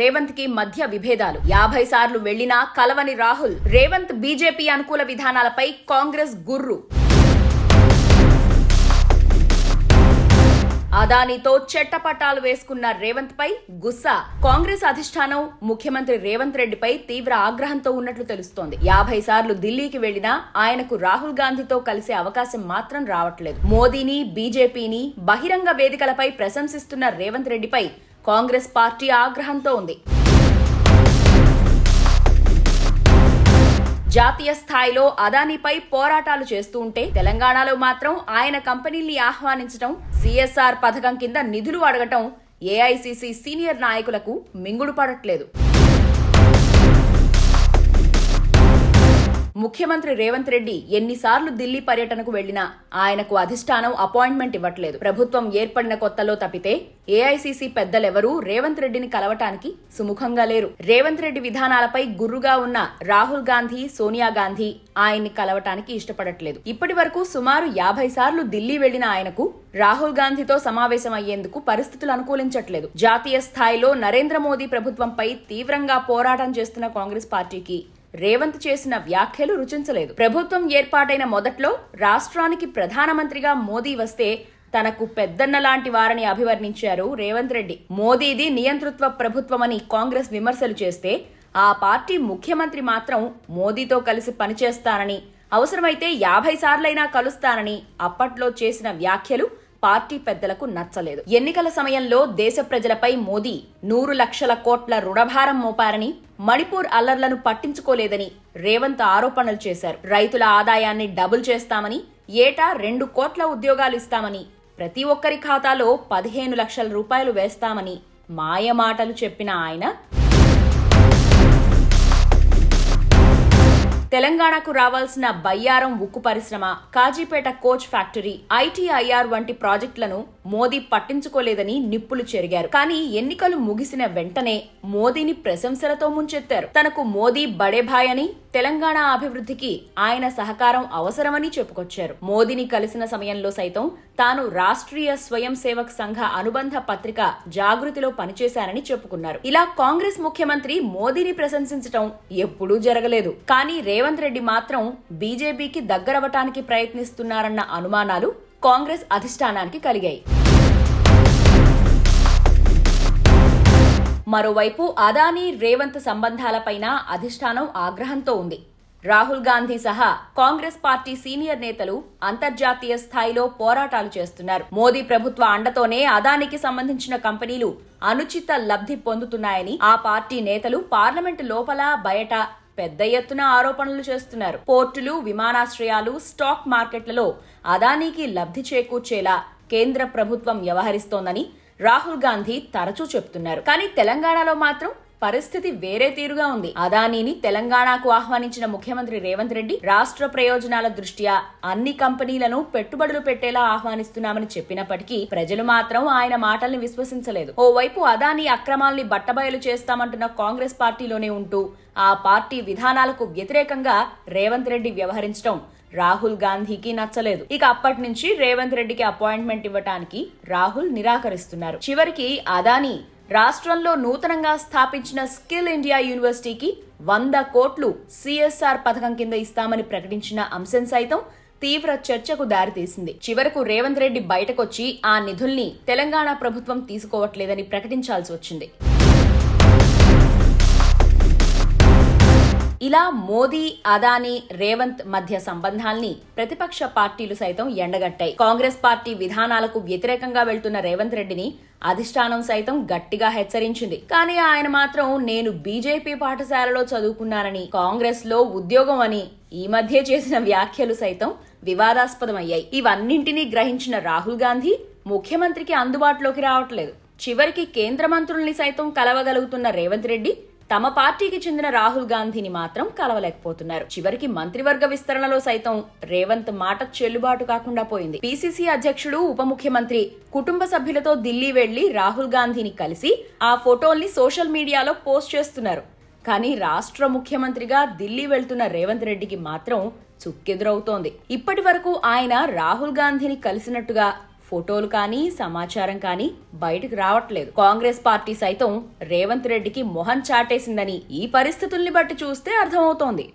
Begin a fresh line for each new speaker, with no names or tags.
రేవంత్కి మధ్య విభేదాలు. యాభై సార్లు వెళ్ళినా కలవని రాహుల్. రేవంత్ బీజేపీ అనుకూల విధానాలపై కాంగ్రెస్ గుర్రు. అదానితో చెట్టపట్టాలు వేసుకున్న రేవంత్ పై గుస్సా. కాంగ్రెస్ అధిష్టానం ముఖ్యమంత్రి రేవంత్ రెడ్డిపై తీవ్ర ఆగ్రహంతో ఉన్నట్లు తెలుస్తోంది. యాభై సార్లు ఢిల్లీకి వెళ్ళినా ఆయనకు రాహుల్ గాంధీతో కలిసే అవకాశం మాత్రం రావట్లేదు. మోదీని బీజేపీని బహిరంగ వేదికలపై ప్రశంసిస్తున్న రేవంత్ రెడ్డిపై కాంగ్రెస్ పార్టీ ఆగ్రహంతో ఉంది. జాతీయ స్థాయిలో అదానిపై పోరాటాలు చేస్తూ ఉంటే తెలంగాణలో మాత్రం ఆయన కంపెనీల్ని ఆహ్వానించడం సిఎస్ఆర్ పథకం కింద నిధులు అడగటం ఏఐసిసి సీనియర్ నాయకులకు మింగుడు పడట్లేదు. ముఖ్యమంత్రి రేవంత్ రెడ్డి ఎన్నిసార్లు ఢిల్లీ పర్యటనకు వెళ్ళినా ఆయనకు అధిష్టానం అపాయింట్మెంట్ ఇవ్వట్లేదు. ప్రభుత్వం ఏర్పడిన కొత్తలో తప్పితే ఏఐసీసీ పెద్దలెవరూ రేవంత్ రెడ్డిని కలవటానికి సుముఖంగా లేరు. రేవంత్ రెడ్డి విధానాలపై గుర్రుగా ఉన్న రాహుల్ గాంధీ సోనియా గాంధీ ఆయన్ని కలవటానికి ఇష్టపడట్లేదు. ఇప్పటి వరకు సుమారు యాభై సార్లు ఢిల్లీ వెళ్ళిన ఆయనకు రాహుల్ గాంధీతో సమావేశం అయ్యేందుకు పరిస్థితులు అనుకూలించట్లేదు. జాతీయ స్థాయిలో నరేంద్ర మోదీ ప్రభుత్వంపై తీవ్రంగా పోరాటం చేస్తున్న కాంగ్రెస్ పార్టీకి రేవంత్ చేసిన వ్యాఖ్యలు రుచించలేదు. ప్రభుత్వం ఏర్పాటైన మొదట్లో రాష్ట్రానికి ప్రధానమంత్రిగా మోదీ వస్తే తనకు పెద్దన్న లాంటి వారని అభివర్ణించారు రేవంత్ రెడ్డి. మోదీది నియంతృత్వ ప్రభుత్వమని కాంగ్రెస్ విమర్శలు చేస్తే ఆ పార్టీ ముఖ్యమంత్రి మాత్రం మోదీతో కలిసి పనిచేస్తానని అవసరమైతే యాభై సార్లైనా కలుస్తానని అప్పట్లో చేసిన వ్యాఖ్యలు పార్టీ పెద్దలకు నచ్చలేదు. ఎన్నికల సమయంలో దేశ ప్రజలపై మోదీ నూరు లక్షల కోట్ల రుణభారం మోపారని మణిపూర్ అల్లర్లను పట్టించుకోలేదని రేవంత్ ఆరోపణలు చేశారు. రైతుల ఆదాయాన్ని డబుల్ చేస్తామని ఏటా రెండు కోట్ల ఉద్యోగాలు ఇస్తామని ప్రతి ఒక్కరి ఖాతాలో పదిహేను లక్షల రూపాయలు వేస్తామని మాయమాటలు చెప్పిన ఆయన తెలంగాణకు రావాల్సిన బయ్యారం ఉక్కు పరిశ్రమ కాజీపేట కోచ్ ఫ్యాక్టరీ ఐటీఐఆర్ వంటి ప్రాజెక్టులను మోదీ పట్టించుకోలేదని నిప్పులు చెరిగారు. కానీ ఎన్నికలు ముగిసిన వెంటనే మోదీని ప్రశంసలతో ముంచెత్తారు. తనకు మోదీ బడేభాయ్ అని తెలంగాణ అభివృద్ధికి ఆయన సహకారం అవసరమని చెప్పుకొచ్చారు. మోదీని కలిసిన సమయంలో సైతం తాను రాష్ట్రీయ స్వయం సేవక్ సంఘ అనుబంధ పత్రిక జాగృతిలో పనిచేశానని చెప్పుకున్నారు. ఇలా కాంగ్రెస్ ముఖ్యమంత్రి మోదీని ప్రశంసించటం ఎప్పుడూ జరగలేదు. కానీ రేవంత్ రెడ్డి మాత్రం బీజేపీకి దగ్గరవటానికి ప్రయత్నిస్తున్నారన్న అనుమానాలు కాంగ్రెస్ అధిష్టానానికి కలిగాయి. మరోవైపు అదానీ రేవంత్ సంబంధాలపైన అధిష్టానం ఆగ్రహంతో ఉంది. రాహుల్ గాంధీ సహా కాంగ్రెస్ పార్టీ సీనియర్ నేతలు అంతర్జాతీయ స్థాయిలో పోరాటాలు చేస్తున్నారు. మోదీ ప్రభుత్వ అండతోనే అదానికి సంబంధించిన కంపెనీలు అనుచిత లబ్ధి పొందుతున్నాయని ఆ పార్టీ నేతలు పార్లమెంటు లోపల బయట పెద్ద ఎత్తున ఆరోపణలు చేస్తున్నారు. పోర్టులు విమానాశ్రయాలు స్టాక్ మార్కెట్లలో అదానీకి లబ్ధి చేకూర్చేలా కేంద్ర ప్రభుత్వం వ్యవహరిస్తోందని రాహుల్ గాంధీ తరచూ చెప్తున్నారు. కానీ తెలంగాణలో మాత్రం పరిస్థితి వేరే తీరుగా ఉంది. అదానీని తెలంగాణకు ఆహ్వానించిన ముఖ్యమంత్రి రేవంత్ రెడ్డి రాష్ట్ర ప్రయోజనాల దృష్ట్యా అన్ని కంపెనీలను పెట్టుబడులు పెట్టేలా ఆహ్వానిస్తున్నామని చెప్పినప్పటికీ ప్రజలు మాత్రం ఆయన మాటల్ని విశ్వసించలేదు. ఓవైపు అదానీ అక్రమాల్ని బట్టబయలు చేస్తామంటున్న కాంగ్రెస్ పార్టీలోనే ఉంటూ ఆ పార్టీ విధానాలకు వ్యతిరేకంగా రేవంత్ రెడ్డి వ్యవహరించడం రాహుల్ గాంధీకి నచ్చలేదు. ఇక అప్పటి నుంచి రేవంత్ రెడ్డికి అపాయింట్మెంట్ ఇవ్వటానికి రాహుల్ నిరాకరిస్తున్నారు. చివరికి అదానీ రాష్ట్రంలో నూతనంగా స్థాపించిన స్కిల్ ఇండియా యూనివర్సిటీకి వంద కోట్లు సిఎస్ఆర్ పథకం కింద ఇస్తామని ప్రకటించిన అంశం సైతం తీవ్ర చర్చకు దారితీసింది. చివరకు రేవంత్ రెడ్డి బయటకొచ్చి ఆ నిధుల్ని తెలంగాణ ప్రభుత్వం తీసుకోవట్లేదని ప్రకటించాల్సి వచ్చింది. ఇలా మోదీ అదానీ రేవంత్ మధ్య సంబంధాల్ని ప్రతిపక్ష పార్టీలు సైతం ఎండగట్టాయి. కాంగ్రెస్ పార్టీ విధానాలకు వ్యతిరేకంగా వెళ్తున్న రేవంత్ రెడ్డిని అధిష్టానం సైతం గట్టిగా హెచ్చరించింది. కానీ ఆయన మాత్రం నేను బీజేపీ పాఠశాలలో చదువుకున్నానని కాంగ్రెస్లో ఉద్యోగం అని ఈ మధ్య చేసిన వ్యాఖ్యలు సైతం వివాదాస్పదమయ్యాయి. ఇవన్నింటినీ గ్రహించిన రాహుల్ గాంధీ ముఖ్యమంత్రికి అందుబాటులోకి రావట్లేదు. చివరికి కేంద్ర మంత్రుల్ని సైతం కలవగలుగుతున్న రేవంత్ రెడ్డి తమ పార్టీకి చెందిన రాహుల్ గాంధీని మాత్రం కలవలేకపోతున్నారు. చివరికి మంత్రివర్గ విస్తరణలో సైతం రేవంత్ మాట చెల్లుబాటు కాకుండా పోయింది. పిసిసి అధ్యక్షుడు ఉప ముఖ్యమంత్రి కుటుంబ సభ్యులతో ఢిల్లీ వెళ్ళి రాహుల్ గాంధీని కలిసి ఆ ఫోటోల్ని సోషల్ మీడియాలో పోస్ట్ చేస్తున్నారు. కానీ రాష్ట్ర ముఖ్యమంత్రిగా ఢిల్లీ వెళ్తున్న రేవంత్ రెడ్డికి మాత్రం చుక్కెదురవుతోంది. ఇప్పటి వరకు ఆయన రాహుల్ గాంధీని కలిసినట్టుగా ఫోటోలు కానీ సమాచారం కానీ బయటకు రావట్లేదు. కాంగ్రెస్ పార్టీ సైతం రేవంత్ రెడ్డికి మొహం చాటేసిందని ఈ పరిస్థితుల్ని బట్టి చూస్తే అర్థమవుతోంది.